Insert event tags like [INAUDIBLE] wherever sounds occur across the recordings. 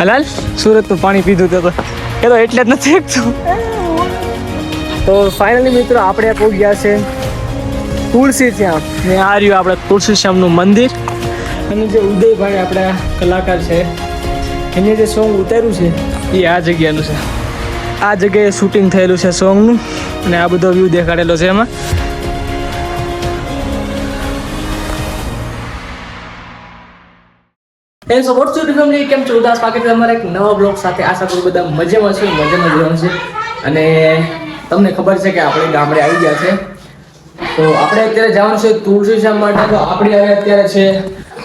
હલાલ સુરતનું પાણી પીધું તો એ તો એટલે જ નથી એકતું. તો ફાઇનલી મિત્રો આપણે પહોંચ્યા છે. તુલસી શ્યામ. ને આ રહ્યું આપણે તુલસી શ્યામનું મંદિર. અને જે ઉદયભાઈ આપણા કલાકાર છે એને જે સોંગ ઉતાર્યું છે, એ આ જગ્યાનું છે. આ જગ્યાએ શૂટિંગ થયેલું છે સોંગનું અને આ બધો વ્યૂ દેખાડેલો છે એમાં. એમ સો વોટ્સ યુ ફેમિલી કેમ છો ઉદાસ પાકે અમારા એક નવા બ્લોગ સાથે આશા કરું બધા મજામાં છે મજામાં જીવન છે અને તમને ખબર છે કે આપણે ગામડે આવી ગયા છે. તો આપણે અત્યારે જવાનું છે તુલસી શ્યામ માટે. તો આપણે હવે અત્યારે છે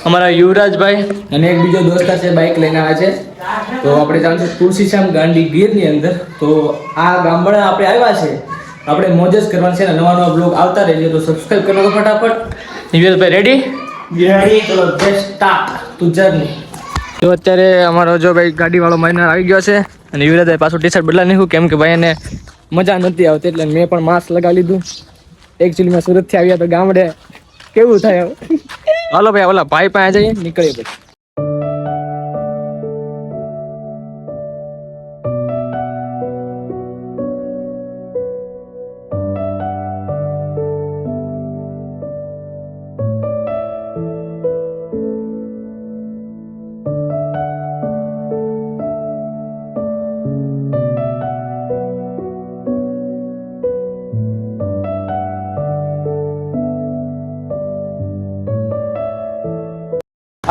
અમારા યુવરાજભાઈ અને એક બીજો દોસ્તાર છે બાઇક લઈને આવ્યા છે. તો આપણે જવાનું છે તુલસી શ્યામ ગાંડી ગીરની અંદર. તો આ ગામડા આપણે આવ્યા છે. આપણે મોજ જ કરવાની છે અને નવા નવા બ્લોગ આવતા રહેજો. તો સબસ્ક્રાઈબ કરો ફટાફટ. નિવેશભાઈ રેડી રેડી ચલો જસ્ટ સ્ટાર્ટ ટુ જર્ની તો અત્યારે અમારો જો ભાઈ ગાડીવાળો માઇનર આવી ગયો છે અને યુવરાજભાઈ પાછું ટી શર્ટ બદલા નાખ્યું. કેમ કે ભાઈ એને મજા નથી આવતી એટલે મેં પણ માસ્ક લગાવી લીધું. એકચ્યુઅલી મેં સુરતથી આવ્યા તો ગામડે કેવું થાય [LAUGHS] હાલો ભાઈ ઓલા ભાઈ પાસે જઈએ નીકળીએ પછી.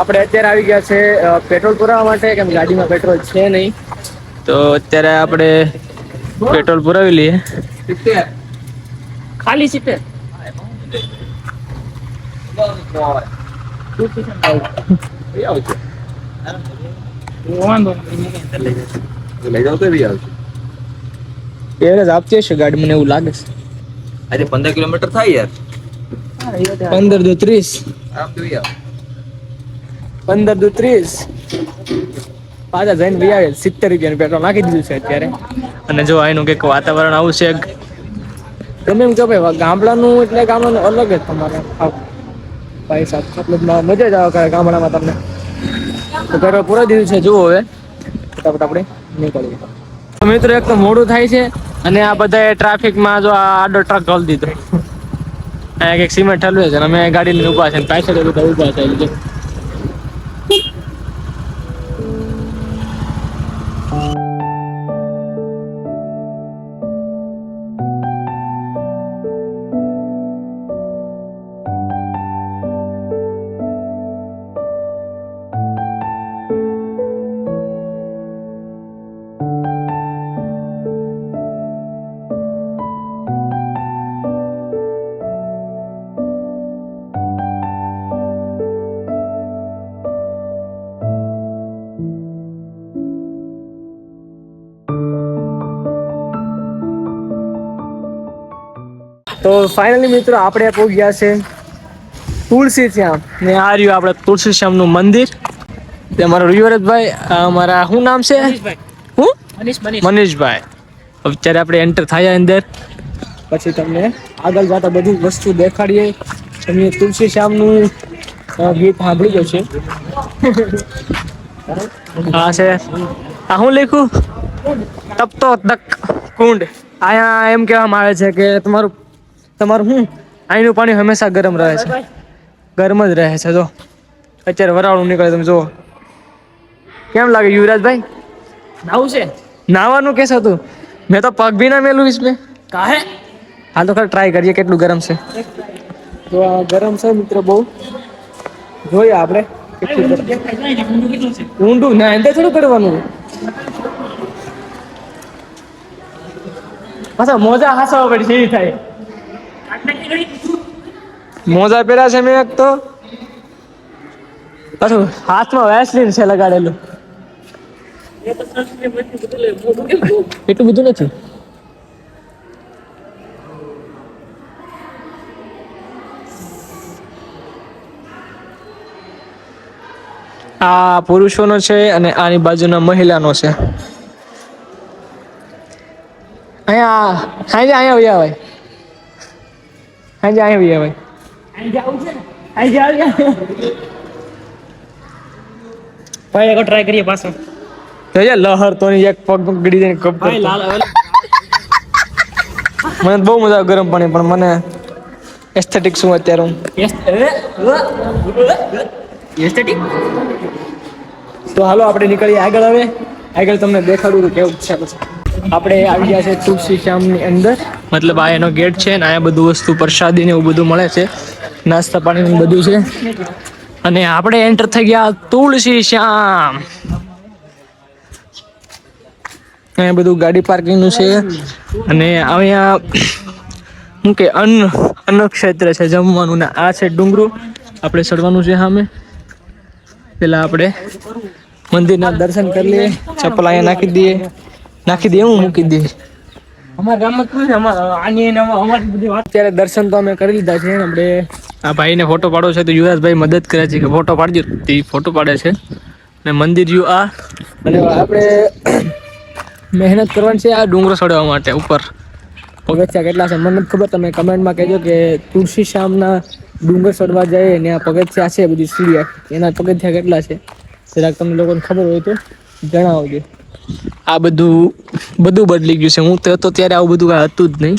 આપણે અત્યારે આવી ગયા છે પેટ્રોલ પુરાવવા માટે કેમ ગાડીમાં પેટ્રોલ છે નહીં. તો અત્યારે આપણે પેટ્રોલ પુરાવી લઈએ. ખાલી સિત્તેર. એવરેજ આપતી હશે ગાડી મને એવું લાગે છે. આજે પંદર કિલોમીટર થાય યાર. પંદર દુ ત્રીસ. આમ જોઈ આવ પંદર દુ ત્રીસ. પાછા જઈને બી આવે સિત્તેર રૂપિયાનું પેટ્રોલ નાખી દીધું છે અત્યારે. અને જો અહીંનું કંઈક વાતાવરણ આવું છે ગમે એમ કહો ભાઈ ગામડાનું એટલે ગામડાનું અલગ જ તમારે. ભાઈ સાહેબ મતલબ મજા જ આવે કરે ગામડામાં તમને. તો પેટ્રોલ પૂરા દીધું છે જુઓ હવે. ફટાફટ આપણે નીકળીએ. તો મિત્રો એક તો મોડું થાય છે અને આ બધા ટ્રાફિકમાં જો આ આડો ટ્રક ઘોલ દીધો. અહીંયા કંઈક સિમેન્ટ ઠલવે છે અને અમે ગાડી લઈને ઊભા છે પાછળ બધા ઊભા છે. તો ફાઇનલી મિત્રો આપણે પહોંચ્યા છે. તુલસી શ્યામ. ને આ રહ્યું આપણે તુલસી શ્યામનું મંદિર. તે અમારો યુવરાજભાઈ અમારા શું નામ છે? હું? મનીષભાઈ. અત્યારે આપણે એન્ટર થયા અંદર. પછી તમને આગળ જતા બધી વસ્તુ દેખાડીએ. તમે તુલસી શ્યામનું અ, ગીત ગયો છે. હા છે. આ હું લખ્યું તપતો તક કુંડ. અહીંયા એમ કહેવામાં આવે છે કે તમારું તમારું હું? અહીંનું પાણી હંમેશા ગરમ રહે છે. ગરમ જ રહે છે જો. અત્યારે વરાળું નીકળે તમે જુઓ. કેમ લાગે યુવરાજભાઈ? નાવું છે. નાવાનું કેસ હતું મેં તો પગ બી ના મેલું ઈસમે કાહે? હા તો ખરે ટ્રાય કરીએ કેટલું ગરમ છે. તો આ ગરમ છે મિત્ર બહુ. જોઈએ આપણે. ઊંડું? ના એમ થોડું કરવાનું. પાછા મોજા હાસવા પડે છે થાય. મોજા પહેર્યા છે મેં એક તો. પાછું હાથમાં વેસલીન છે લગાડેલું. એટલું બધું નથી. આ પુરુષોનો છે અને આની બાજુના મહિલાનો છે. અહીંયા અહીંયા અહીંયા ભાઈ સાંજે અહીંયા વયા ભાઈ અહીં જાવું છે ને? અહીં જાવ ભાઈ એકવાર ટ્રાય કરીએ પાછો. તો એ લહર તો ની એક પગ ગડી જાય કપ ભાઈ લાલ મને બહુ મજા આવે ગરમ પાણી પણ મને એસ્થેટિક શું અત્યારે હું? એસ્થેટિક તો હાલો આપણે નીકળીએ આગળ હવે. આગળ તમને દેખાડું કેવું છે. આપણે આવી ગયા છે તુલસી શ્યામની અંદર. મતલબ આ એનો ગેટ છે ને અહીંયા બધું વસ્તુ પ્રસાદી ને એવું બધું મળે છે. નાસ્તા પાણીનું બધું છે. અને આપણે એન્ટર થઈ ગયા તુલસી શ્યામ. અહીંયા બધું ગાડી પાર્કિંગનું છે. અને અહીંયા શું કે અન્ન અન્ન ક્ષેત્ર છે જમવાનું. ને આ છે ડુંગરું. આપણે ચડવાનું છે સામે. પેલા આપણે મંદિરના દર્શન કરી લઈએ. ચપ્પલ અહીંયા નાખી દઈએ. નાખી દઈએ, હું મૂકી દઈએ અત્યારે દર્શન તો અમે કરી લીધા છે આપણે આ ભાઈને ફોટો પાડવો છે, તો યુવરાજભાઈ મદદ કરે છે કે ફોટો પાડજો. તે ફોટો પાડે છે. અને મંદિર યુ આ અને આપણે મહેનત કરવાની છે આ ડુંગરો ચડવા માટે, ઉપર. પગથિયા કેટલા છે, મને ખબર, તમે કમેન્ટમાં કહેજો કે તુલસી શ્યામના ડુંગર ચડવા જાય ને આ પગથિયા છે બધી સીડીયા એના પગથિયા કેટલા છે? જરાક તમને લોકોને ખબર હોય તો જણાવજો. આ બધું બધું બદલી ગયું છે. હું તો હતો ત્યારે આવું બધું કાંઈ હતું જ નહીં.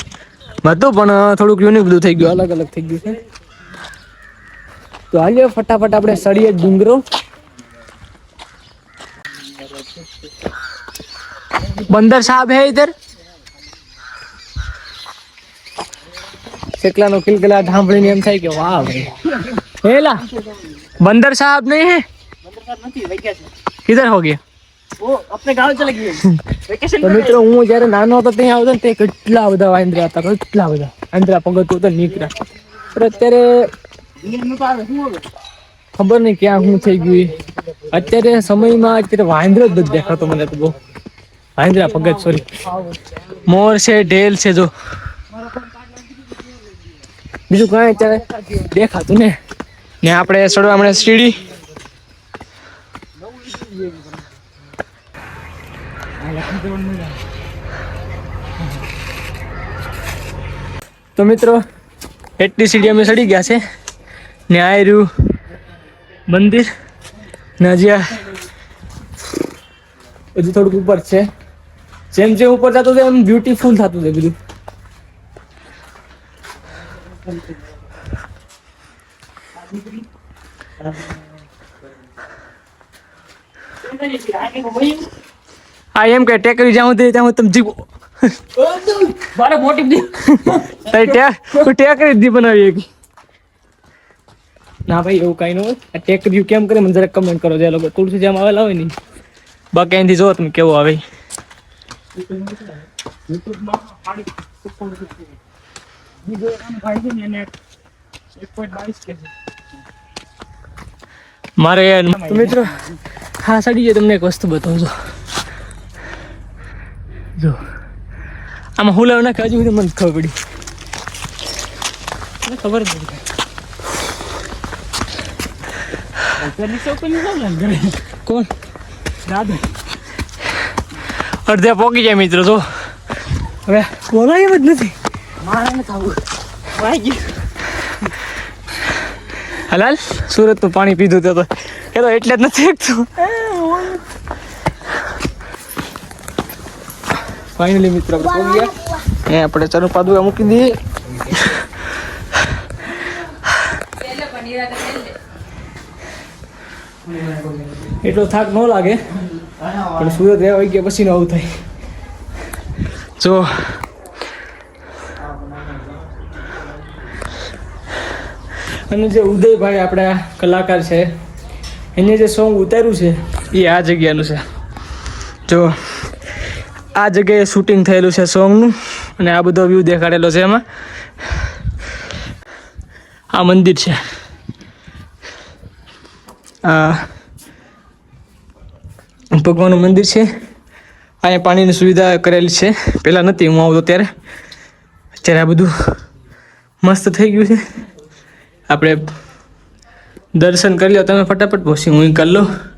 હતું પણ થોડુંક યુનિક બધું થઈ ગયું અલગ અલગ થઈ ગયું છે. તો હાલ્યો ફટાફટ આપણે સળીએ ડુંગરો. બંદર સાહેબ હે ઇધર? શેકલાનો કિલકલાટ સાંભળીને એમ થાય કે વાહ ભાઈ. હેલા બંદર સાહેબ નહીં હે? બંદર સાહેબ નથી ઓ છે. કિધર હો ગયે તો મિત્રો હું જ્યારે નાનો હતો ત્યાં આવતો ને તે કેટલા બધા વાંદરા હતા કેટલા બધા. વાંદરા પગતો તો નીકળ્યા. પણ અત્યારે ખબર નહીં ક્યાં શું થઈ ગયું અત્યારે સમયમાં અત્યારે વાંદરો જ દેખાતો મને તો બહુ. વાંદરા પગત સોરી મોર છે ઢેલ છે જો. બીજું કાંઈ અત્યારે દેખાતું ને. ને આપણે ચડવા હમણાં સીડી તો મિત્રો, એટલી સીડી અમે ચડી ગયા છે. ને મંદિર. ને હજી હજી થોડુંક ઉપર છે. જેમ જેમ ઉપર જતું જાય એમ બ્યુટીફુલ થતું છે બધું. આ એમ કે ટેકરી જાઉં દે ત્યાં તમે જીવો મારે મોટી ટેકરી જ દી બનાવી એક ના ભાઈ એવું કાંઈ ન હોય. આ ટેકરી કેમ કરે મને જરાક કમેન્ટ કરો. જે લોકો તુલસી જામ આવેલા હોય ને બાકી અહીંથી જો તમે કેવો આવે. છે છે મારે મિત્રો હા સાડી તમને એક વસ્તુ બતાવું જો જો. આમાં હુલાવ નાખે હજુ સુધી મને ખબર પડી. ખબર જ નથી કોણ? દાદા. અડધે પોકી જાય મિત્રો તો હવે બોલાય એમ જ નથી. મારાને થવું વાઈ ગયું. હલાલ સુરતનું પાણી પીધું તો તો. એ તો એટલે જ નથી એકતું. ફાઇનલી મિત્રો, આપણે પહોંચી ગયા. એ આપણે ચરણ પાદુકા મૂકી દઈએ. એટલો થાક ન લાગે. પણ સુરત રહેવા આવી ગયા પછી આવું થાય. જો. અને જે ઉદયભાઈ આપણા કલાકાર છે, એને જે સોંગ ઉતાર્યું છે, એ આ જગ્યાનું છે. જો. આ જગ્યાએ શૂટિંગ થયેલું છે સોંગનું અને આ બધો વ્યૂ દેખાડેલો છે એમાં. આ મંદિર છે. આ ભગવાનનું મંદિર છે. અહીંયા પાણીની સુવિધા કરેલી છે. પહેલાં નથી હું આવતો ત્યારે. અત્યારે આ બધું મસ્ત થઈ ગયું છે. આપણે દર્શન કરી લો, તમે ફટાફટ પહોંચી હું કરી લઉં.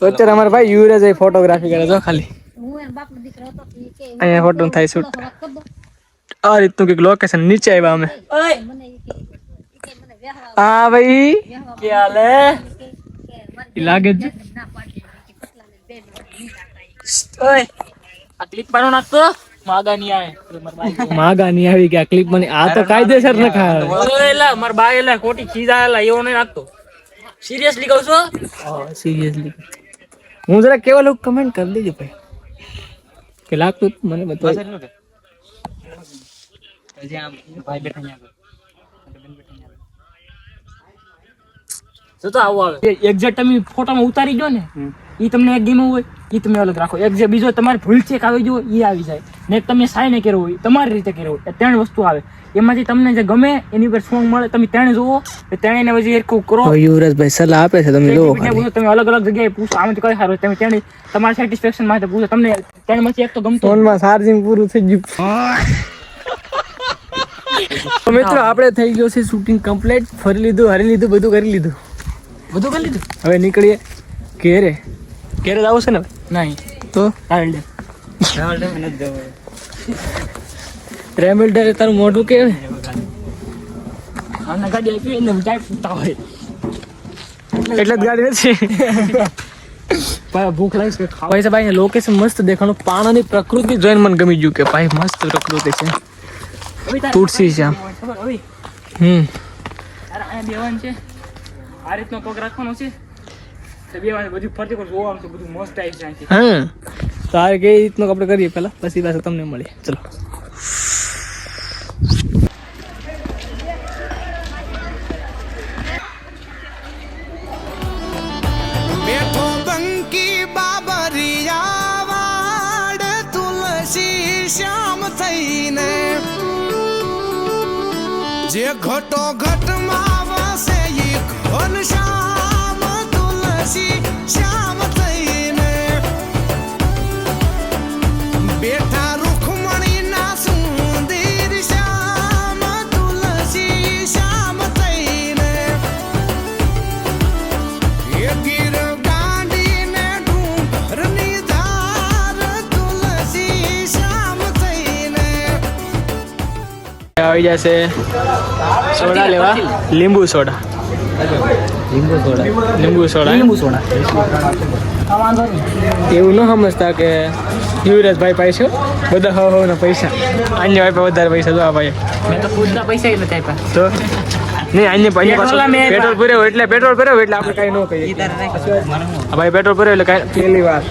તો અત્યારે અમારા ભાઈ યુવરાજ ફોટોગ્રાફી કરે છે ખાલી. હું એના બાપનો દીકરો હતો તો અહીંયા ફોટો થાય શૂટ. આ રીતનું કંઈક લોકેશન નીચે આવ્યા અમે. હા ભાઈ? કે હાલે લાગે ના આ ક્લિપ પાડો નાખતો? માગા નહીં આવે. [LAUGHS] માગા નહીં આવી ગયા ક્લિપ મને આ તો કાયદેસર ન ખાય એલા માર બાય એલા ખોટી ચીજ આયેલા એવો નહીં નાખતો સિરિયસલી કહું છું સિરિયસલી હું જરા કેવા લોકો કમેન્ટ કરી દેજો ભાઈ. કે લાગતું મને બતાવ ભાઈ બેઠા અહીંયા જો આવું આવે એક્ઝેક્ટ તમે ફોટામાં ઉતારી દો ને એ તમને એક ગેમ હોય એ તમે અલગ રાખો. એક જે બીજો તમારે ભૂલ ચેક આવી જુઓ એ આવી જાય. ને એક તમે સાઈને કર્યો હોય તમારી રીતે કર્યો હોય. ત્રણ વસ્તુ આવે. એમાંથી તમને જે ગમે એની ઉપર સોંગ મળે તમે ત્રણે જુઓ એ ત્રણેયને પછી હરખું કરો. યુવરાજભાઈ સલાહ આપે છે તમે જુઓ પૂછો, તમે અલગ અલગ જગ્યાએ પૂછો આમ કઈ સારું તમે ત્રણે તમારા સેટિસ્ફેક્શન માટે પૂછો. તમને ત્રણમાંથી એક તો ગમતો. ફોનમાં ચાર્જિંગ પૂરું થઈ ગયું. [LAUGHS] મિત્રો આપણે થઈ ગયો છે શૂટિંગ કમ્પ્લીટ ફરી લીધું હરી લીધું બધું કરી લીધું. બધું કરી લીધું? હવે નીકળીએ ઘેરે. ઘેરે જવું છે ને નહીં. તો? ટ્રાવેલ ડે ટ્રેવલ ડે તારું મોઢું કેવું આને ગાડી આપી એને ટાઈપ ફૂટતા હોય. એટલે જ ગાડી નથી. ભાઈ ભૂખ લાગશે છે ખાવા? ભાઈ સાહેબ લોકેશન મસ્ત દેખાણું. પાણીની પ્રકૃતિ જોઈને મને ગમી ગયું કે ભાઈ મસ્ત પ્રકૃતિ છે. તુલસી છે હમ. તારે અહીંયા બેવાનું છે? આ રીતનો પગ રાખવાનો છે? તો બેવાનું બધું ફરતી પર જોવાનું છે બધું મસ્ત આવી જાય છે હા. તારે કઈ રીતનું આપણે કરીએ પહેલા પછી પાછું તમને મળીએ. ચલો. બેઠો બંકી બાબરિયા તુલસી શ્યામ થઈને. જે ઘટો ઘટમાં આવી જશે. સોડા લેવા. લીંબુ સોડા. લીંબુ સોડા. લીંબુ સોડા. લીંબુ સોડા. એવું ન સમજતા કે યુવરાજભાઈ પાસે બધા હો હો ના પૈસા. અન્ય ભાઈ પાસે વધારે પૈસા જો આ ભાઈ મેં તો ખુદના પૈસા નથી આપ્યા. તો? નહીં અન્ય ભાઈ પેટ્રોલ ભર્યો એટલે પેટ્રોલ ભર્યો એટલે આપણે કઈ ન કહીએ. ભાઈ પેટ્રોલ ભર્યો એટલે કાંઈ પહેલી વાર.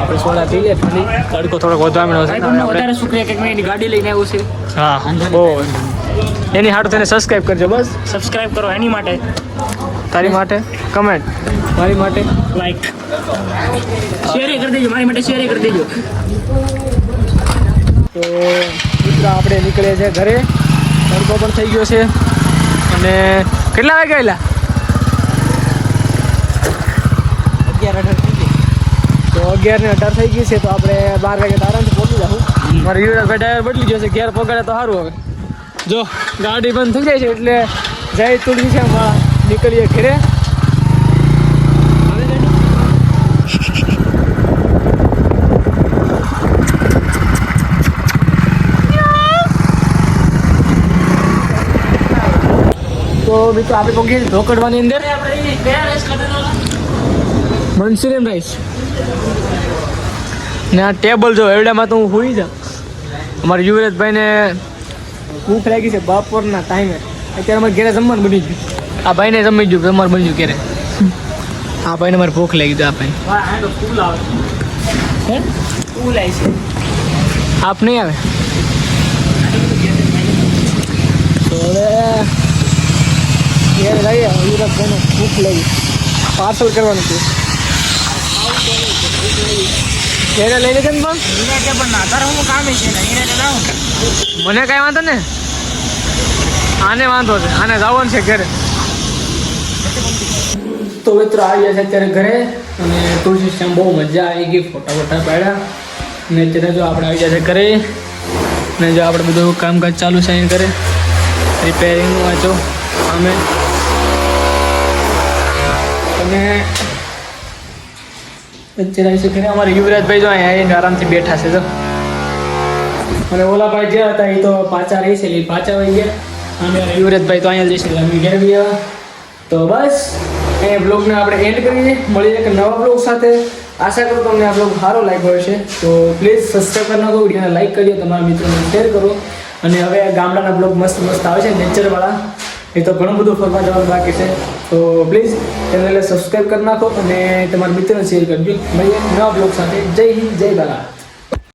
આપણે સોડા પી લે ઠંડી. તડકો થોડોક વધવા મળ્યો છે. વધારે શુક્રિયા કે એની ગાડી લઈને આવ્યો છે? હા બહુ એની હાટું તેને સબસ્ક્રાઇબ કરજો બસ. સબસ્ક્રાઇબ કરો એની માટે. તારી માટે? કમેન્ટ મારી માટે? લાઈક શેર કરી દેજો મારી માટે શેર કરી દેજો. તો મિત્રો આપણે નીકળ્યા છે ઘરે. તડકો પણ થઈ ગયો છે. અને કેટલા વાગે ગયેલા તો અગિયાર ને અઢાર થઈ ગઈ છે તો આપણે બાર વાગે તો આરામથી પહોંચી જશું મારે યુવરાજભાઈ ટાયર બદલી ગયો છે ઘેર પગાડે તો સારું હવે. જો ગાડી બંધ થઈ જાય છે એટલે જય તુલસી છે નીકળીએ ઘેરે. તો મિત્રો આપણે પહોંચીએ છીએ ઢોકડવાની અંદર. Manchurian rice. ને આ ટેબલ જો એવડામાં તો હું હોઈ જાઉં. અમારા યુવરાજભાઈને ભૂખ લાગી છે બપોરના ટાઈમે અત્યારે અમારે ઘેરે જમવાનું બની ગયું આ ભાઈને જમી ગયું તમારે બની ગયું ઘેરે. આ ભાઈને મારે ભૂખ લાગી ગયું આ ભાઈ. આપ નહીં આવે? ઘેર લઈએ યુવરાજભાઈને ભૂખ લાગી. પાર્સલ કરવાનું છે. ઘેરે લઈ લેજે ને પણ? એને કે પણ ના. તારે હું કામે છે ને? એને કે જાઉં? મને કાંઈ વાંધો ને? આને વાંધો છે. આને જવાનું છે ઘરે. તો મિત્રો આવી ગયા છે અત્યારે ઘરે અને તુલસી શ્યામ બહુ મજા આવી ગઈ ફોટા ફોટા પાડ્યા. અને અત્યારે જો આપણે આવી ગયા છે ઘરે. ને જો આપણે બધું કામકાજ ચાલુ છે અહીં ઘરે. રિપેરિંગ વાંચો. અમે. અને આવી છે ઘરે અમારે યુવરાજભાઈ જો અહીંયા આવીને આરામથી બેઠા છે, જો. અને ઓલા ભાઈ જે હતા એ તો પાછા રહી છે એ પાછા વહી ગયા. અને યુવરાજભાઈ તો અહીંયા જ રહેશે અમે ઘેર ગયા તો બસ એ બ્લોગને આપણે એન્ડ કરીએ. મળીએ એક નવા બ્લોગ સાથે. આશા કરું તમને આ બ્લોગ સારો લાગ્યો હશે. તો પ્લીઝ સબસ્ક્રાઈબ કરી નાખો, વિડીયોને લાઈક કરજો, તમારા મિત્રોને શેર કરો. અને હવે ગામડાના બ્લોગ મસ્ત મસ્ત આવે છે નેચરવાળા એ તો ઘણું બધું ફરવા જવાનું બાકી છે. તો પ્લીઝ ચેનલને સબસ્ક્રાઈબ કરી નાખો અને તમારા મિત્રોને શેર કરજો. મળીએ નવા બ્લોગ સાથે. જય હિન્દ, જય બાલા